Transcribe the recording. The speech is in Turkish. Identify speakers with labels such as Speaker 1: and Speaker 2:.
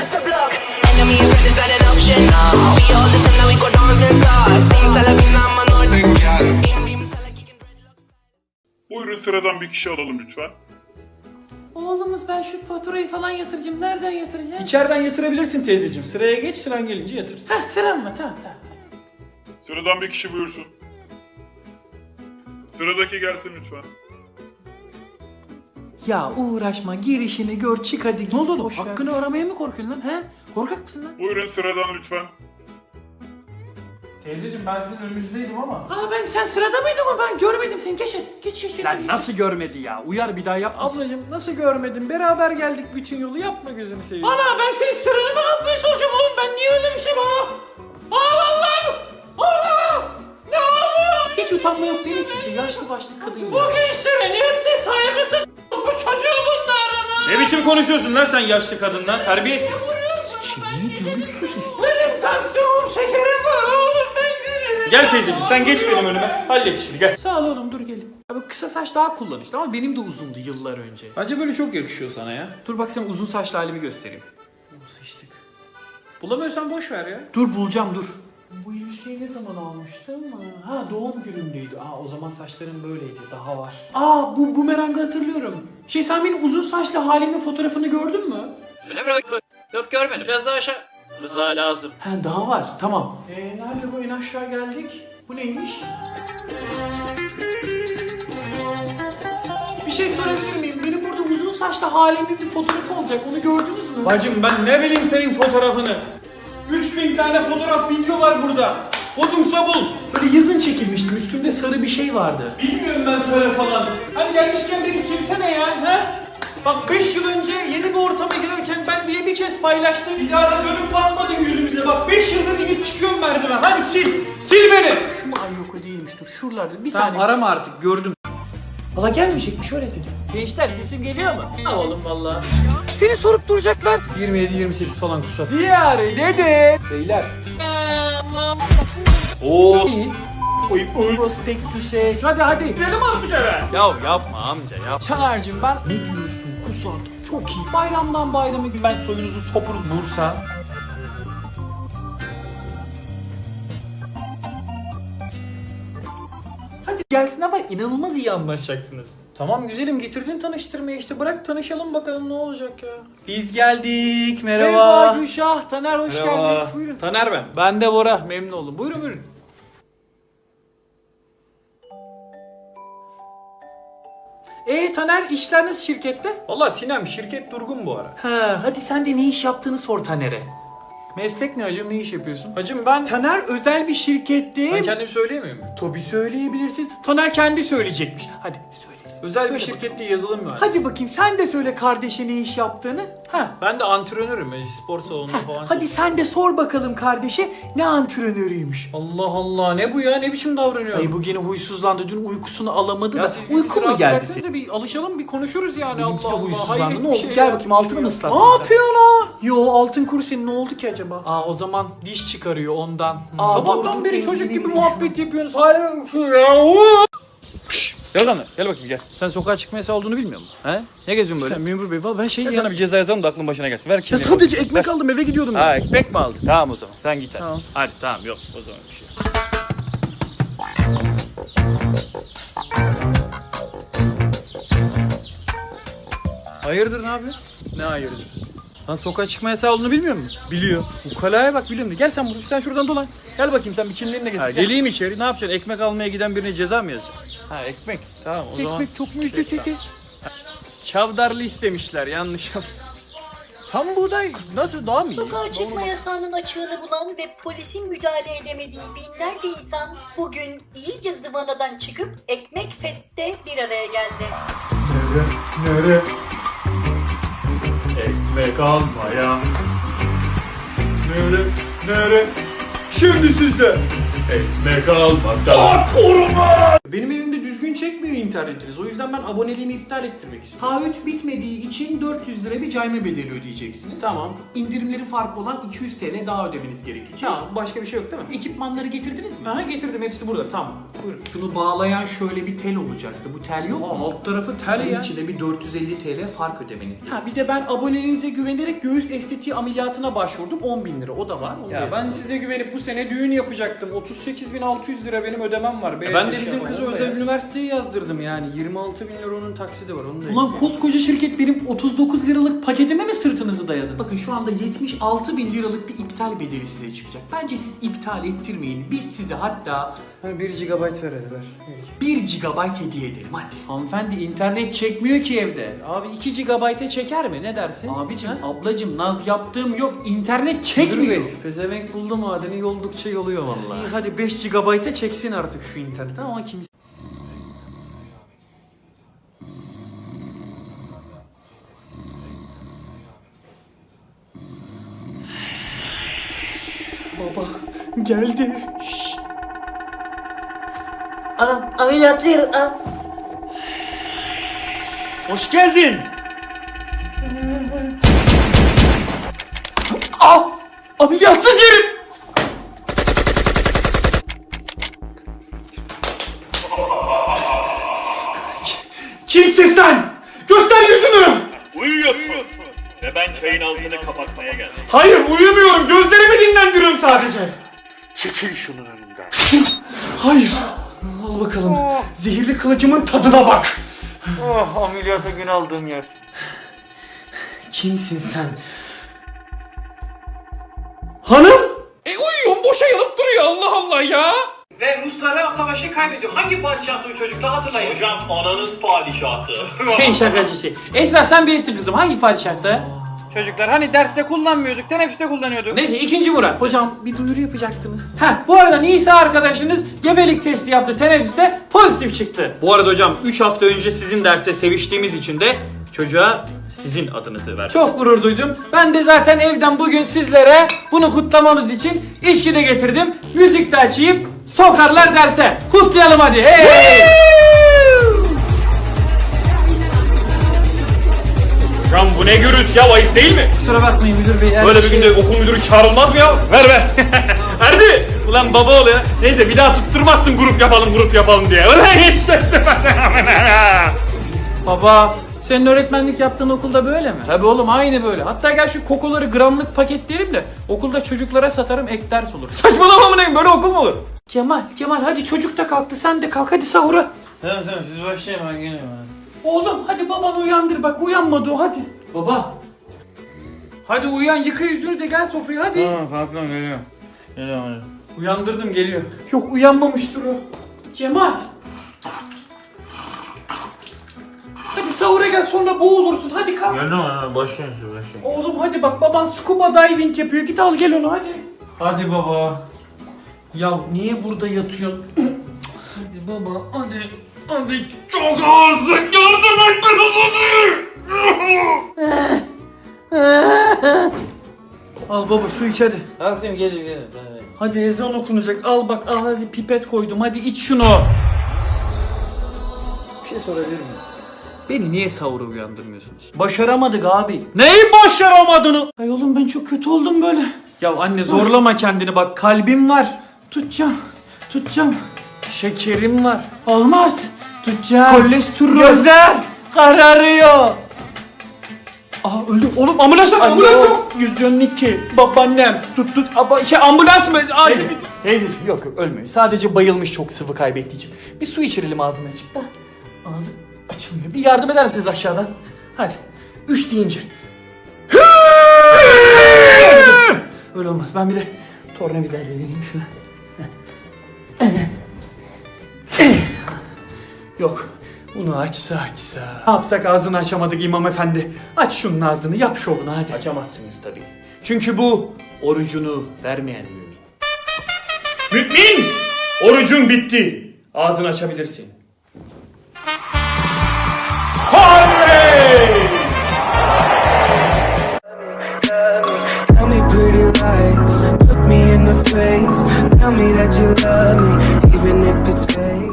Speaker 1: bust the block. Enemy friend is not an option. We all listen now we go dance and start. Sing Salavina Manor.
Speaker 2: Buyurun sıradan bir kişi alalım lütfen.
Speaker 3: Oğlumuz ben şu faturayı falan yatıracağım. Nereden yatıracağım?
Speaker 4: İçeriden yatırabilirsin teyzeciğim. Sıraya geç sıran gelince yatırırsın.
Speaker 3: Ha sıram mı? Tamam tamam.
Speaker 2: Sıradan bir kişi buyursun. Sıradaki gelsin lütfen.
Speaker 3: Ya uğraşma girişini gör çık hadi git. Ne oldu oğlum? Hakkını aramaya mı korkuyorsun lan? He? Korkak mısın lan?
Speaker 2: Buyurun sıradan lütfen.
Speaker 4: Teyzeciğim ben sizin önünüzdeydim ama.
Speaker 3: Aa ben sen sırada mıydın o? Ben görmedim seni. Geç hadi. Geç geç.
Speaker 4: Lan nasıl görmedi ya? Uyar bir daha yapmasın. Ablacığım nasıl görmedin? Beraber geldik bütün yolu. Yapma gözünü seveyim.
Speaker 3: Ana ben senin sıranı mı atmaya çalışıyorum oğlum? Ben niye öyle bir şey bana? Aa! Allah! Ne oldu? Hiç utanma yok değil mi sizde? Yaşlı başlı kadın. Bu gençlerin hepsi saygısız.
Speaker 4: Ne biçim konuşuyorsun lan sen yaşlı kadınla? Terbiyesiz.
Speaker 3: Benim tansiyonum şekerim var oğlum ben gelirim.
Speaker 4: Gel teyzeciğim sen geç benim önüme. Hallet işini gel.
Speaker 3: Sağ ol oğlum dur gelin. Abi kısa saç daha kullanışlı ama benim de uzundu yıllar önce.
Speaker 4: Bence böyle çok yakışıyor sana ya.
Speaker 3: Dur bak sana uzun saçlı halimi göstereyim.
Speaker 4: Sıçtık. Bulamıyorsan boş ver ya.
Speaker 3: Dur bulacağım dur. Bu elbiseyi ne zaman almıştım? Ha doğum günümdeydi. Aa o zaman saçlarım böyleydi. Daha var. Aa bu bumerangı hatırlıyorum. Şey sen benim uzun saçlı halimin fotoğrafını gördün mü?
Speaker 4: Öyle mi? Yok görmedim. Biraz daha aşağı. Biraz daha lazım.
Speaker 3: Ha daha var. Tamam. Ee, nerede bu en aşağı geldik? Bu neymiş? Bir şey sorabilir miyim? Benim burada uzun saçlı halimin bir fotoğrafı olacak. Onu gördünüz mü?
Speaker 4: Bacım ben ne bileyim senin fotoğrafını. 3000 tane fotoğraf video var burada. Kodumsa bul.
Speaker 3: Böyle yazın çekilmiştim. Üstümde sarı bir şey vardı.
Speaker 4: Bilmiyorum ben sarı falan. Hani gelmişken beni silsene ya. He? Bak 5 yıl önce yeni bir ortama girerken ben diye bir kez paylaştım. Bir daha da dönüp bakmadın yüzümüze. Bak 5 yıldır inip çıkıyorum merdiven. Hadi sil. Sil beni.
Speaker 3: Şu mu? Ay yok o değilmiş. Dur şuralarda. Bir
Speaker 4: Tamam
Speaker 3: saniye.
Speaker 4: arama artık gördüm.
Speaker 3: Valla gelmeyecekmiş öyle dedi.
Speaker 4: Gençler sesim geliyor mu? Ne oğlum valla.
Speaker 3: Seni sorup duracaklar.
Speaker 4: 27-28 falan kusura.
Speaker 3: Diğer dede.
Speaker 4: Beyler. Oo.
Speaker 3: Oy oy. Prospektüse. Hadi hadi.
Speaker 4: Gidelim artık eve. Ya yapma amca ya.
Speaker 3: Çanar'cığım ben ne diyorsun kusat çok iyi. Bayramdan bayrama gün ben soyunuzu sopunuz Bursa. Gelsin ama inanılmaz iyi anlaşacaksınız.
Speaker 4: Tamam güzelim getirdin tanıştırmayı işte bırak tanışalım bakalım ne olacak ya.
Speaker 3: Biz geldik
Speaker 4: Merhaba.
Speaker 3: Gülşah, Taner hoş geldiniz buyurun.
Speaker 4: Taner ben. Ben de Bora memnun oldum. Buyurun buyurun.
Speaker 3: Ee Taner işler nasıl şirkette?
Speaker 4: Valla Sinem şirket durgun bu ara.
Speaker 3: Ha, hadi sen de ne iş yaptığını sor Taner'e.
Speaker 4: Meslek ne hacım ne iş yapıyorsun? Hacım ben...
Speaker 3: Taner özel bir şirkette.
Speaker 4: Ben kendim söyleyemiyor muyum?
Speaker 3: Tabii söyleyebilirsin. Taner kendi söyleyecekmiş. Hadi söylesin.
Speaker 4: Özel
Speaker 3: Söyle
Speaker 4: bir
Speaker 3: bakalım.
Speaker 4: şirkette yazılım mühendisi.
Speaker 3: Hadi bakayım sen de söyle kardeşe ne iş yaptığını. Ha.
Speaker 4: Ben de antrenörüm. yani Spor salonunda falan.
Speaker 3: Hadi sen de sor bakalım kardeşe ne antrenörüymüş.
Speaker 4: Allah Allah ne bu ya ne biçim davranıyor?
Speaker 3: Ay bu gene huysuzlandı. Dün uykusunu alamadı
Speaker 4: ya
Speaker 3: da.
Speaker 4: siz
Speaker 3: Uyku mu geldi senin?
Speaker 4: bir alışalım bir konuşuruz yani
Speaker 3: Benimki de
Speaker 4: Allah Allah.
Speaker 3: huysuzlandı.
Speaker 4: hayret
Speaker 3: Ne oldu?
Speaker 4: şey
Speaker 3: Gel bakayım altını mı ıslattın
Speaker 4: Ne yapıyorsun o?
Speaker 3: Yo altın kuru senin ne oldu ki acaba?
Speaker 4: Aa o zaman diş çıkarıyor ondan.
Speaker 3: Aa,
Speaker 4: Sabahtan beri çocuk gibi muhabbet yapıyorsunuz. Ya. Lan gel bakayım gel. Sen sokağa çıkma yasağı olduğunu bilmiyor musun? He? Ne geziyorsun böyle?
Speaker 3: Sen memur bey valla ben şey
Speaker 4: Ben
Speaker 3: ya.
Speaker 4: sana bir ceza yazalım da aklın başına gelsin. Ver
Speaker 3: Ya
Speaker 4: kimliğini.
Speaker 3: sadece ekmek aldım eve gidiyordum
Speaker 4: Ha
Speaker 3: ya.
Speaker 4: ekmek mi aldın? Tamam o zaman sen git hadi.
Speaker 3: Tamam.
Speaker 4: Hadi tamam yok o zaman bir şey. Hayırdır ne yapıyorsun? Ne hayırdır? Lan sokağa çıkma yasağı olduğunu bilmiyor musun? Biliyor. Bu kalaya bak biliyorum. Gel sen buraya, sen şuradan dolan. Gel bakayım sen bir kimliğini de getir. Ha, geleyim içeri ne yapacaksın? Ekmek almaya giden birine ceza mı yazacaksın? Ha ekmek. Tamam o zaman.
Speaker 3: Ekmek çok mu üstü
Speaker 4: Çavdarlı istemişler yanlış yap. Tam buğday nasıl daha mı iyi?
Speaker 5: Sokağa çıkma yasağının açığını bulan ve polisin müdahale edemediği binlerce insan bugün iyice zıvanadan çıkıp Ekmek Fest'te bir araya geldi.
Speaker 4: Nere? Ekmek almaya. Nere? Nere? Şimdi sizde. Ekmek almakta.
Speaker 3: Benim evimde düzgün çekmiyor
Speaker 4: internetiniz. O yüzden ben aboneliğimi iptal ettirmek istiyorum.
Speaker 3: Taahhüt bitmediği için 400 lira bir cayma bedeli ödeyeceksiniz.
Speaker 4: Tamam.
Speaker 3: İndirimlerin farkı olan 200 TL daha ödemeniz gerekecek.
Speaker 4: Tamam başka bir şey yok değil mi?
Speaker 3: Ekipmanları getirdiniz mi?
Speaker 4: Aha getirdim hepsi burada tamam. Buyurun.
Speaker 3: Şunu bağlayan şöyle bir tel olacaktı. Bu tel yok
Speaker 4: Aa,
Speaker 3: mu?
Speaker 4: alt tarafı tel
Speaker 3: Bunun
Speaker 4: ya.
Speaker 3: içinde bir 450 TL fark ödemeniz gerekiyor.
Speaker 4: Ha bir de ben aboneliğinize güvenerek göğüs estetiği ameliyatına başvurdum. 10 bin lira o da var. Onu
Speaker 3: Ya ben
Speaker 4: ben size güvenip bu sene düğün yapacaktım. 38.600 lira benim ödemem var. ben de bizim kızı özel üniversiteye yazdırdım yani. 26 bin lira onun taksidi var. Onu da
Speaker 3: Ulan koskoca şirket benim 39 liralık paketime mi sırtınızı dayadınız? Bakın şu anda 76 bin liralık bir iptal bedeli size çıkacak. Bence siz iptal ettirmeyin. Biz size hatta
Speaker 4: Ha, 1 GB ver hadi ver.
Speaker 3: 1 GB hediye edelim hadi.
Speaker 4: Hanımefendi internet çekmiyor ki evde. Abi 2 GB'e çeker mi? Ne dersin?
Speaker 3: Abicim, ablacım naz yaptığım yok. internet çekmiyor.
Speaker 4: Bey, Pezevenk buldu madeni yoldukça yoluyor vallahi. İyi hadi 5 GB'e çeksin artık şu internet ama kim geldi.
Speaker 6: Anam ameliyatlıyım. Anam.
Speaker 4: Hoş geldin.
Speaker 3: Ah! Ameliyatsız yerim! Kimsin sen? Göster yüzünü!
Speaker 7: Uyuyorsun. Ve ben çayın altını kapatmaya geldim.
Speaker 3: Hayır uyumuyorum. Gözlerimi dinlendiriyorum sadece.
Speaker 7: Çekil şunun önünden.
Speaker 3: Hayır. Al bakalım. Zehirli kılıcımın tadına bak.
Speaker 4: Oh ameliyata gün aldığım yer.
Speaker 3: Kimsin sen? Hanım?
Speaker 4: E uyuyorum boşa yanıp duruyor Allah Allah ya. Ve Ruslara savaşı kaybediyor. Hangi padişahtı o çocukla hatırlayın.
Speaker 7: Hocam ananız padişahtı.
Speaker 4: Sen şakacısı. Esra sen birisi kızım. Hangi padişahta? Çocuklar hani derste kullanmıyorduk, teneffüste kullanıyorduk. Neyse ikinci Murat.
Speaker 3: Hocam bir duyuru yapacaktınız.
Speaker 4: Heh, bu arada Nisa arkadaşınız gebelik testi yaptı teneffüste pozitif çıktı. Bu arada hocam 3 hafta önce sizin derste seviştiğimiz için de çocuğa sizin adınızı verdim. Çok gurur duydum. Ben de zaten evden bugün sizlere bunu kutlamamız için içki de getirdim. Müzik de açayım. Sokarlar derse. Kutlayalım hadi. Hey!
Speaker 7: Hocam bu ne gürültü ya ayıp değil mi?
Speaker 4: Kusura bakmayın müdür bey.
Speaker 7: Böyle bir günde okul müdürü çağrılmaz mı ya? Ver ver. Erdi. Ulan baba ol ya. Neyse bir daha tutturmazsın grup yapalım grup yapalım diye. Ulan yeteceksin.
Speaker 4: Baba senin öğretmenlik yaptığın okulda böyle mi? Tabii oğlum aynı böyle. Hatta gel şu kokoları gramlık paketleyelim de okulda çocuklara satarım ek ders olur. Saçmalama mı neyim böyle okul mu olur? Cemal, Cemal hadi çocuk da kalktı sen de kalk hadi sahura.
Speaker 8: Tamam tamam siz başlayın ben geliyorum.
Speaker 4: Oğlum hadi babanı uyandır bak uyanmadı o hadi. Baba. Hadi uyan yıka yüzünü de gel sofraya hadi.
Speaker 8: Tamam kalktım geliyorum. Geliyorum hadi.
Speaker 4: Uyandırdım geliyor. Yok uyanmamıştır o. Cemal. Hadi sahura gel sonra boğulursun hadi kalk.
Speaker 8: Geldim hadi başlayın siz başlayın.
Speaker 4: Oğlum hadi bak baban scuba diving yapıyor. Git al gel onu hadi. Hadi baba. Ya niye burada yatıyorsun? Hadi baba hadi. Hadi çok ağırsın yardım et Al baba su iç hadi.
Speaker 8: Kalktım geliyorum geliyorum. Hadi.
Speaker 4: Hadi ezan okunacak. Al bak al hadi pipet koydum. Hadi iç şunu. Bir şey sorabilir miyim? Beni niye sahura uyandırmıyorsunuz? Başaramadık abi. Neyi başaramadığını? Ay oğlum ben çok kötü oldum böyle. Ya anne zorlama kendini bak kalbim var. Tutacağım. Tutacağım. Şekerim var. Olmaz. Tutacağım. Kolesterol. Gözler kararıyor. Aa öldü. Oğlum ambulans yok. Ambulans yok. 112. Babaannem. Tut tut. Aba, şey ambulans mı? Acil. Teyzeciğim yok yok ölmüyor. Sadece bayılmış çok sıvı kaybettiği için. Bir su içirelim ağzını açıp da. Ağzı açılmıyor. Bir yardım eder misiniz aşağıdan? Hadi. Üç deyince. Öyle olmaz. Ben bir de tornavida vereyim şuna. Yok. Bunu açsa açsa. Ne yapsak ağzını açamadık İmam Efendi. Aç şunun ağzını yap şovunu hadi. Açamazsınız tabii. Çünkü bu orucunu vermeyen mümin. Mümin! Orucun bitti. Ağzını açabilirsin.
Speaker 9: Face Tell me that you love me, even if it's fake